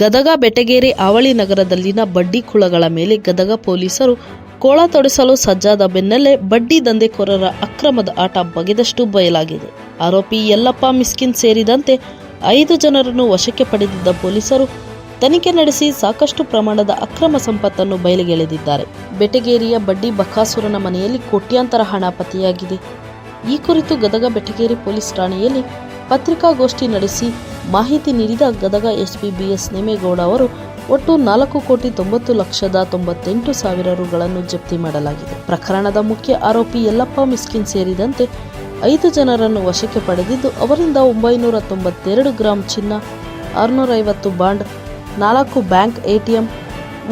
ಗದಗ ಬೆಟಗೇರಿ ಅವಳಿ ನಗರದಲ್ಲಿನ ಬಡ್ಡಿ ಕುಳಗಳ ಮೇಲೆ ಗದಗ ಪೊಲೀಸರು ಕೋಳ ತೊಡಿಸಲು ಸಜ್ಜಾದ ಬೆನ್ನಲ್ಲೇ ಬಡ್ಡಿ ದಂಧೆಕೋರರ ಅಕ್ರಮದ ಆಟ ಬಗೆದಷ್ಟು ಬಯಲಾಗಿದೆ. ಆರೋಪಿ ಯಲ್ಲಪ್ಪ ಮಿಸ್ಕಿನ್ ಸೇರಿದಂತೆ ಐದು ಜನರನ್ನು ವಶಕ್ಕೆ ಪಡೆದಿದ್ದ ಪೊಲೀಸರು ತನಿಖೆ ನಡೆಸಿ ಸಾಕಷ್ಟು ಪ್ರಮಾಣದ ಅಕ್ರಮ ಸಂಪತ್ತನ್ನು ಬಯಲಿಗೆಳೆದಿದ್ದಾರೆ. ಬೆಟಗೇರಿಯ ಬಡ್ಡಿ ಬಕಾಸುರನ ಮನೆಯಲ್ಲಿ ಕೋಟ್ಯಾಂತರ ಹಣ ಪತ್ತೆಯಾಗಿದೆ. ಈ ಕುರಿತು ಗದಗ ಬೆಟಗೇರಿ ಪೊಲೀಸ್ ಠಾಣೆಯಲ್ಲಿ ಪತ್ರಿಕಾಗೋಷ್ಠಿ ನಡೆಸಿ ಮಾಹಿತಿ ನೀಡಿದ ಗದಗ ಎಸ್ಪಿ ಬಿಎಸ್ ನೇಮೇಗೌಡ ಅವರು, ಒಟ್ಟು ನಾಲ್ಕು ಕೋಟಿ ತೊಂಬತ್ತು ಲಕ್ಷದ ತೊಂಬತ್ತೆಂಟು ಸಾವಿರ ರುಗಳನ್ನು ಜಪ್ತಿ ಮಾಡಲಾಗಿದೆ. ಪ್ರಕರಣದ ಮುಖ್ಯ ಆರೋಪಿ ಯಲ್ಲಪ್ಪ ಮಿಸ್ಕಿನ್ ಸೇರಿದಂತೆ ಐದು ಜನರನ್ನು ವಶಕ್ಕೆ ಪಡೆದಿದ್ದು, ಅವರಿಂದ ಒಂಬೈನೂರ ತೊಂಬತ್ತೆರಡು ಗ್ರಾಂ ಚಿನ್ನ ಆರುನೂರ ಐವತ್ತು ಬಾಂಡ್, ನಾಲ್ಕು ಬ್ಯಾಂಕ್ ಎಟಿಎಂ,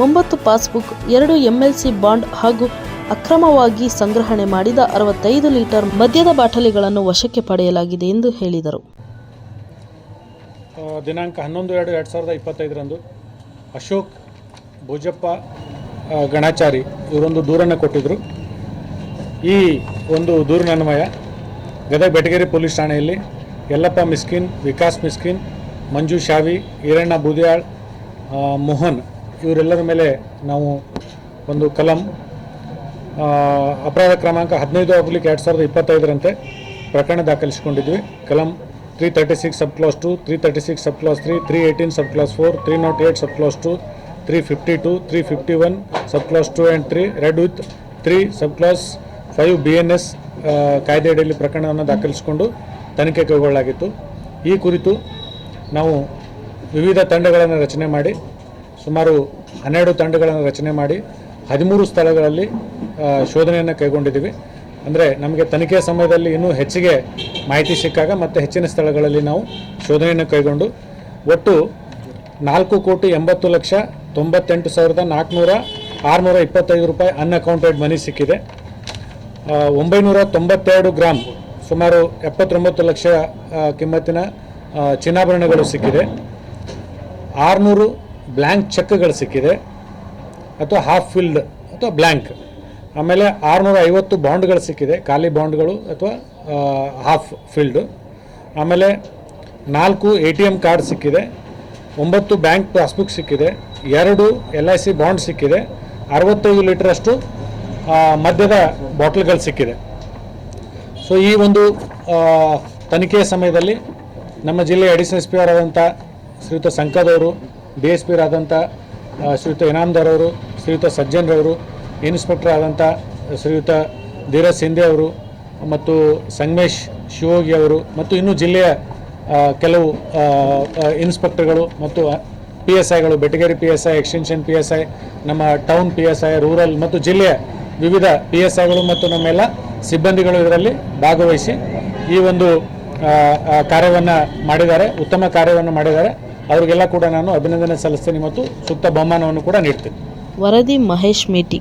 ಒಂಬತ್ತು ಪಾಸ್ಬುಕ್, ಎರಡು ಎಂಎಲ್ಸಿ ಬಾಂಡ್ ಹಾಗೂ ಅಕ್ರಮವಾಗಿ ಸಂಗ್ರಹಣೆ ಮಾಡಿದ ಅರವತ್ತೈದು ಲೀಟರ್ ಮದ್ಯದ ಬಾಟಲಿಗಳನ್ನು ವಶಕ್ಕೆ ಪಡೆಯಲಾಗಿದೆ ಎಂದು ಹೇಳಿದರು. ದಿನಾಂಕ ಹನ್ನೊಂದು ಎರಡು ಎರಡು ಸಾವಿರದ ಇಪ್ಪತ್ತೈದರಂದು ಅಶೋಕ್ ಭೋಜಪ್ಪ ಗಣಾಚಾರಿ ಇವರೊಂದು ದೂರನ್ನು ಕೊಟ್ಟಿದ್ದರು ಈ ಒಂದು ದೂರಿನನ್ವಯ ಗದಗ ಬೆಟಗೇರಿ ಪೊಲೀಸ್ ಠಾಣೆಯಲ್ಲಿ ಯಲ್ಲಪ್ಪ ಮಿಸ್ಕಿನ್, ವಿಕಾಸ್ ಮಿಸ್ಕಿನ್, ಮಂಜು ಶಾವಿ, ಈರಣ್ಣ ಬೂದಿಯಾಳ್ ಮೋಹನ್ ಇವರೆಲ್ಲರ ಮೇಲೆ ನಾವು ಒಂದು ಕಲಂ ಅಪರಾಧ ಕ್ರಮಾಂಕ ಹದಿನೈದು ಆಗ್ಲಿಕ್ಕೆ ಎರಡು ಸಾವಿರದ ಇಪ್ಪತ್ತೈದರಂತೆ ಪ್ರಕರಣ ದಾಖಲಿಸಿಕೊಂಡಿದ್ವಿ. ಕಲಂ three thirty six sub clause two three thirty six sub clause three three eighteen sub clause four three naught eight sub clause two three fifty two three fifty one sub clause two and three read with three sub clause five B N S ಕಾಯ್ದೆಯಡಿಯಲ್ಲಿ ಪ್ರಕರಣವನ್ನು ದಾಖಲಿಸಿಕೊಂಡು ತನಿಖೆ ಕೈಗೊಳ್ಳಲಾಗಿತ್ತು. ಈ ಕುರಿತು ನಾವು ವಿವಿಧ ತಂಡಗಳನ್ನು ರಚನೆ ಮಾಡಿ, ಸುಮಾರು ಹನ್ನೆರಡು ತಂಡಗಳನ್ನು ರಚನೆ ಮಾಡಿ, ಹದಿಮೂರು ಸ್ಥಳಗಳಲ್ಲಿ ಶೋಧನೆಯನ್ನು ಕೈಗೊಂಡಿದ್ದೀವಿ. ಅಂದರೆ ನಮಗೆ ತನಿಖೆ ಸಮಯದಲ್ಲಿ ಇನ್ನೂ ಹೆಚ್ಚಿಗೆ ಮಾಹಿತಿ ಸಿಕ್ಕಾಗ ಮತ್ತು ಹೆಚ್ಚಿನ ಸ್ಥಳಗಳಲ್ಲಿ ನಾವು ಶೋಧನೆಯನ್ನು ಕೈಗೊಂಡು ಒಟ್ಟು ನಾಲ್ಕು ಕೋಟಿ ಎಂಬತ್ತು ಲಕ್ಷ ತೊಂಬತ್ತೆಂಟು ಸಾವಿರದ ನಾಲ್ಕುನೂರ ಆರುನೂರ ಇಪ್ಪತ್ತೈದು ರೂಪಾಯಿ ಅನ್ಅಕೌಂಟೆಡ್ ಮನಿ ಸಿಕ್ಕಿದೆ. ಒಂಬೈನೂರ ತೊಂಬತ್ತೆರಡು ಗ್ರಾಮ್ ಸುಮಾರು ಎಪ್ಪತ್ತೊಂಬತ್ತು ಲಕ್ಷ ಕಿಮ್ಮತ್ತಿನ ಚಿನ್ನಾಭರಣಗಳು ಸಿಕ್ಕಿದೆ. ಆರುನೂರು ಬ್ಲ್ಯಾಂಕ್ ಚೆಕ್ಗಳು ಸಿಕ್ಕಿದೆ. ಅಥವಾ ಹಾಫ್ ಫಿಲ್ಡ್ ಅಥವಾ ಬ್ಲ್ಯಾಂಕ್ ಆಮೇಲೆ ಆರುನೂರ ಐವತ್ತು ಬಾಂಡ್ಗಳು ಸಿಕ್ಕಿದೆ ಖಾಲಿ ಬಾಂಡ್ಗಳು ಅಥವಾ ಹಾಫ್ ಫೀಲ್ಡು ಆಮೇಲೆ ನಾಲ್ಕು ಎ ಟಿ ಎಂ ಕಾರ್ಡ್ ಸಿಕ್ಕಿದೆ ಒಂಬತ್ತು ಬ್ಯಾಂಕ್ ಪಾಸ್ಬುಕ್ ಸಿಕ್ಕಿದೆ ಎರಡು ಎಲ್ ಐ ಸಿ ಬಾಂಡ್ ಸಿಕ್ಕಿದೆ ಅರವತ್ತೈದು ಲೀಟ್ರಷ್ಟು ಮದ್ಯದ ಬಾಟ್ಲ್ಗಳು ಸಿಕ್ಕಿದೆ. ಸೊ ಈ ಒಂದು ತನಿಖೆಯ ಸಮಯದಲ್ಲಿ ನಮ್ಮ ಜಿಲ್ಲೆಯ ಅಡಿಷನಲ್ ಎಸ್ ಪಿ ಅವರಾದಂಥ ಶ್ರೀಯುತ ಸಂಕದವರು ಡಿ ಎಸ್ ಪಿ ಅವರಾದಂಥ ಆ, ಶ್ರೀಯುತ ಇನಾಮ್ದಾರ್ ಅವರು ಶ್ರೀಯುತ ಸಜ್ಜನ್ರವರು ಇನ್ಸ್ಪೆಕ್ಟರ್ ಆದಂಥ ಶ್ರೀಯುತ ಧೀರಜ್ ಸಿಂಧೆ ಅವರು ಮತ್ತು ಸಂಗಮೇಶ್ ಶಿವೋಗಿ ಅವರು ಮತ್ತು ಇನ್ನೂ ಜಿಲ್ಲೆಯ ಕೆಲವು ಇನ್ಸ್ಪೆಕ್ಟರ್ಗಳು ಮತ್ತು P S ಐಗಳು Betageri P S I extension P S I ನಮ್ಮ town P S I rural ಮತ್ತು ಜಿಲ್ಲೆಯ ವಿವಿಧ ಪಿ ಎಸ್ ಐಗಳು ಮತ್ತು ನಮ್ಮೆಲ್ಲ ಸಿಬ್ಬಂದಿಗಳು ಇದರಲ್ಲಿ ಭಾಗವಹಿಸಿ ಈ ಒಂದು ಕಾರ್ಯವನ್ನು ಮಾಡಿದ್ದಾರೆ, ಉತ್ತಮ ಕಾರ್ಯವನ್ನು ಮಾಡಿದ್ದಾರೆ. ಅವರಿಗೆಲ್ಲ ಕೂಡ ನಾನು ಅಭಿನಂದನೆ ಸಲ್ಲಿಸ್ತೀನಿ ಮತ್ತು ಸೂಕ್ತ ಬಹುಮಾನವನ್ನು ಕೂಡ ನೀಡ್ತೀನಿ. ವರದಿ ಮಹೇಶ್ ಮೇಟಿ.